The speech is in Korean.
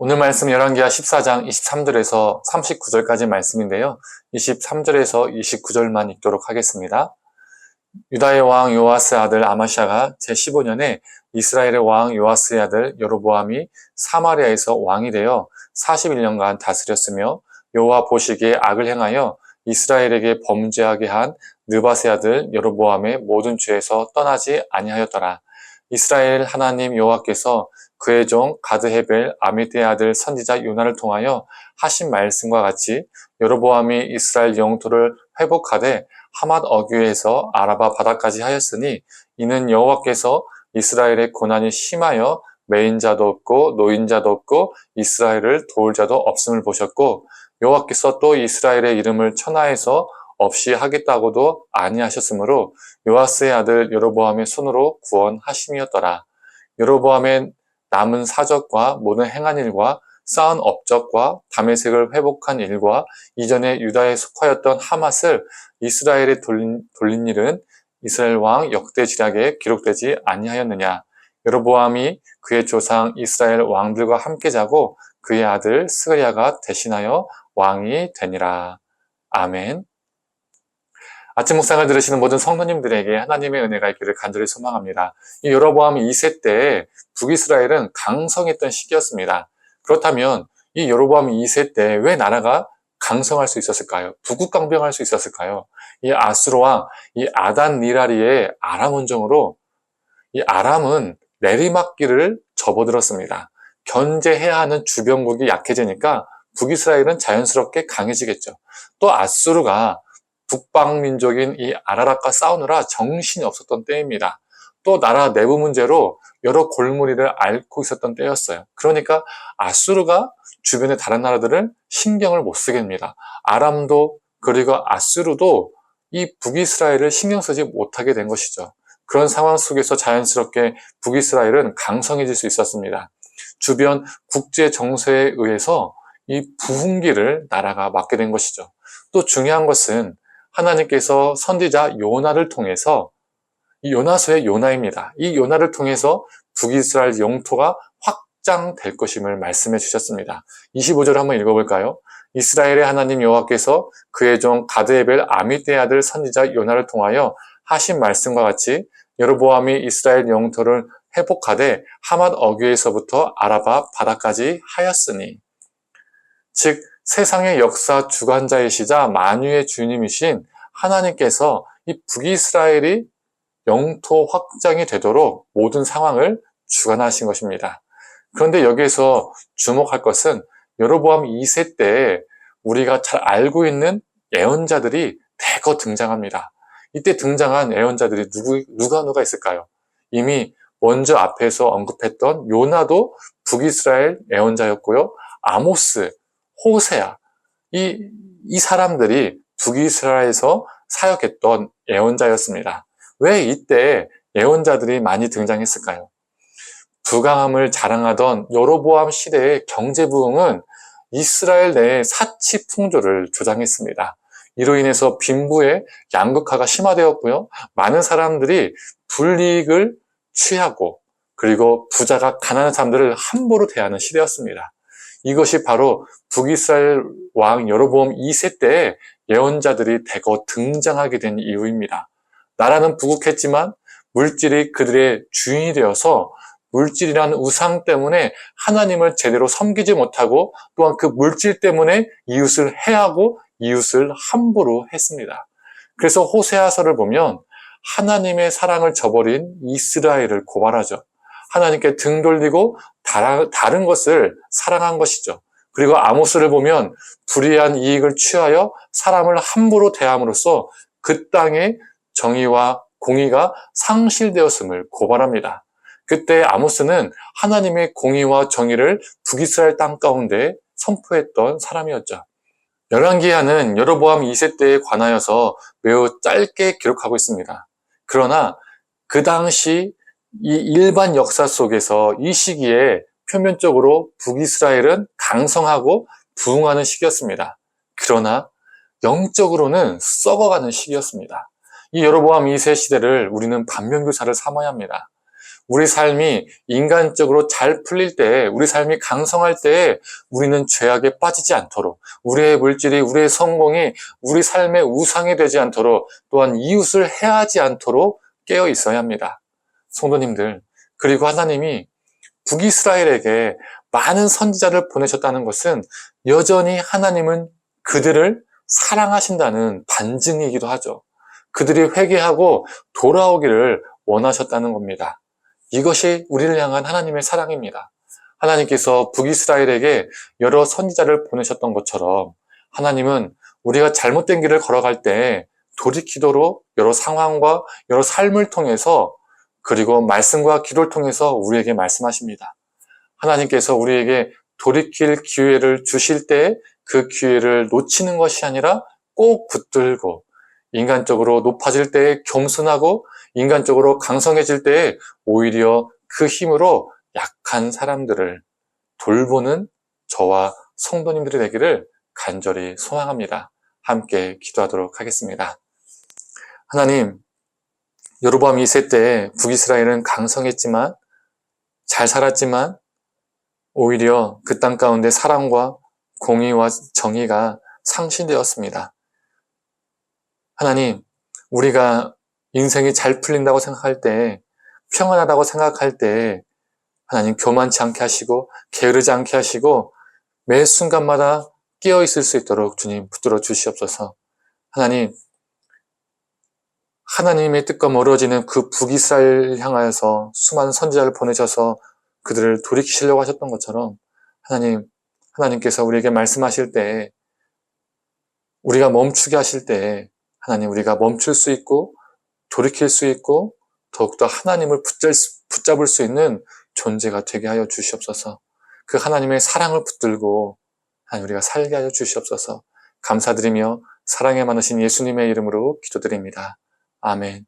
오늘 말씀 열왕기하 14장 23절에서 39절까지 말씀인데요. 23절에서 29절만 읽도록 하겠습니다. 유다의 왕 요아스 아들 아마샤가 제15년에 이스라엘의 왕 요아스의 아들 여로보암이 사마리아에서 왕이 되어 41년간 다스렸으며 여호와 보시기에 악을 행하여 이스라엘에게 범죄하게 한 느바세 아들 여로보암의 모든 죄에서 떠나지 아니하였더라. 이스라엘 하나님 여호와께서 그의 종 가드헤벨 아미떼의 아들 선지자 요나를 통하여 하신 말씀과 같이 여로보암이 이스라엘 영토를 회복하되 하맛 어귀에서 아라바 바다까지 하였으니 이는 여호와께서 이스라엘의 고난이 심하여 매인 자도 없고 노인 자도 없고 이스라엘을 도울 자도 없음을 보셨고 여호와께서 또 이스라엘의 이름을 천하에서 없이 하겠다고도 아니하셨으므로 요아스의 아들 여로보암의 손으로 구원하심이었더라. 여로보암의 남은 사적과 모든 행한 일과 쌓은 업적과 다메색을 회복한 일과 이전에 유다에 속하였던 하맛을 이스라엘에 돌린, 돌린 일은 이스라엘 왕 역대 지략에 기록되지 아니하였느냐. 여로보암이 그의 조상 이스라엘 왕들과 함께 자고 그의 아들 스가리아가 대신하여 왕이 되니라. 아멘. 아침 묵상을 들으시는 모든 성도님들에게 하나님의 은혜가 있기를 간절히 소망합니다. 이 여로보암 2세 때 북이스라엘은 강성했던 시기였습니다. 그렇다면 이 여로보암 2세 때 왜 나라가 강성할 수 있었을까요? 부국강병할 수 있었을까요? 이 아수르 왕, 이 아단 니라리의 아람 원정으로 이 아람은 내리막길을 접어들었습니다. 견제해야 하는 주변국이 약해지니까 북이스라엘은 자연스럽게 강해지겠죠. 또 아수르가 북방 민족인 이 아라락과 싸우느라 정신이 없었던 때입니다. 또 나라 내부 문제로 여러 골무리를 앓고 있었던 때였어요. 그러니까 아수르가 주변의 다른 나라들을 신경을 못 쓰게 됩니다. 아람도 그리고 아수르도 이 북이스라엘을 신경 쓰지 못하게 된 것이죠. 그런 상황 속에서 자연스럽게 북이스라엘은 강성해질 수 있었습니다. 주변 국제 정세에 의해서 이 부흥기를 나라가 맞게 된 것이죠. 또 중요한 것은 하나님께서 선지자 요나를 통해서 이 요나서의 요나입니다. 이 요나를 통해서 북이스라엘 영토가 확장될 것임을 말씀해 주셨습니다. 25절 한번 읽어볼까요? 이스라엘의 하나님 여호와께서 그의 종 가드에벨 아미떼 아들 선지자 요나를 통하여 하신 말씀과 같이 여로보암이 이스라엘 영토를 회복하되 하맛 어귀에서부터 아라바 바다까지 하였으니 즉 세상의 역사 주관자이시자 만유의 주님이신 하나님께서 이 북이스라엘이 영토 확장이 되도록 모든 상황을 주관하신 것입니다. 그런데 여기에서 주목할 것은 여로보암 2세 때 우리가 잘 알고 있는 예언자들이 대거 등장합니다. 이때 등장한 예언자들이 누구, 누가 누가 있을까요? 이미 먼저 앞에서 언급했던 요나도 북이스라엘 예언자였고요. 아모스, 호세아, 이, 이 사람들이 북이스라엘에서 사역했던 예언자였습니다. 왜 이때 예언자들이 많이 등장했을까요? 부강함을 자랑하던 여로보암 시대의 경제 부흥은 이스라엘 내의 사치 풍조를 조장했습니다. 이로 인해서 빈부의 양극화가 심화되었고요. 많은 사람들이 불이익을 취하고 그리고 부자가 가난한 사람들을 함부로 대하는 시대였습니다. 이것이 바로 북이스라엘 왕 여로보암 2세 때 예언자들이 대거 등장하게 된 이유입니다. 나라는 부국했지만 물질이 그들의 주인이 되어서 물질이라는 우상 때문에 하나님을 제대로 섬기지 못하고 또한 그 물질 때문에 이웃을 해하고 이웃을 함부로 했습니다. 그래서 호세아서를 보면 하나님의 사랑을 저버린 이스라엘을 고발하죠. 하나님께 등 돌리고 다른 것을 사랑한 것이죠. 그리고 아모스를 보면 불의한 이익을 취하여 사람을 함부로 대함으로써 그 땅의 정의와 공의가 상실되었음을 고발합니다. 그때 아모스는 하나님의 공의와 정의를 북이스라엘 땅 가운데 선포했던 사람이었죠. 열왕기하는 여로보암 2세 때에 관하여서 매우 짧게 기록하고 있습니다. 그러나 그 당시 이 일반 역사 속에서 이 시기에 표면적으로 북이스라엘은 강성하고 부흥하는 시기였습니다. 그러나 영적으로는 썩어가는 시기였습니다. 이 여로보암 2세 시대를 우리는 반면교사를 삼아야 합니다. 우리 삶이 인간적으로 잘 풀릴 때, 우리 삶이 강성할 때 우리는 죄악에 빠지지 않도록, 우리의 물질이, 우리의 성공이 우리 삶의 우상이 되지 않도록, 또한 이웃을 해하지 않도록 깨어 있어야 합니다. 성도님들, 그리고 하나님이 북이스라엘에게 많은 선지자를 보내셨다는 것은 여전히 하나님은 그들을 사랑하신다는 반증이기도 하죠. 그들이 회개하고 돌아오기를 원하셨다는 겁니다. 이것이 우리를 향한 하나님의 사랑입니다. 하나님께서 북이스라엘에게 여러 선지자를 보내셨던 것처럼 하나님은 우리가 잘못된 길을 걸어갈 때 돌이키도록 여러 상황과 여러 삶을 통해서 그리고 말씀과 기도를 통해서 우리에게 말씀하십니다. 하나님께서 우리에게 돌이킬 기회를 주실 때 그 기회를 놓치는 것이 아니라 꼭 붙들고 인간적으로 높아질 때 겸손하고 인간적으로 강성해질 때 오히려 그 힘으로 약한 사람들을 돌보는 저와 성도님들이 되기를 간절히 소망합니다. 함께 기도하도록 하겠습니다. 하나님, 여로보암 2세 때 북이스라엘은 강성했지만 잘 살았지만 오히려 그 땅 가운데 사랑과 공의와 정의가 상실되었습니다. 하나님, 우리가 인생이 잘 풀린다고 생각할 때, 평안하다고 생각할 때, 하나님 교만치 않게 하시고, 게으르지 않게 하시고, 매 순간마다 깨어 있을 수 있도록 주님 붙들어 주시옵소서. 하나님, 하나님의 뜻과 멀어지는 그 북이스라엘 향하여서 수많은 선지자를 보내셔서 그들을 돌이키시려고 하셨던 것처럼 하나님, 하나님께서 우리에게 말씀하실 때 우리가 멈추게 하실 때 하나님 우리가 멈출 수 있고 돌이킬 수 있고 더욱더 하나님을 붙잡을 수 있는 존재가 되게 하여 주시옵소서. 그 하나님의 사랑을 붙들고 하나님 우리가 살게 하여 주시옵소서. 감사드리며 사랑에 많으신 예수님의 이름으로 기도드립니다. 아멘.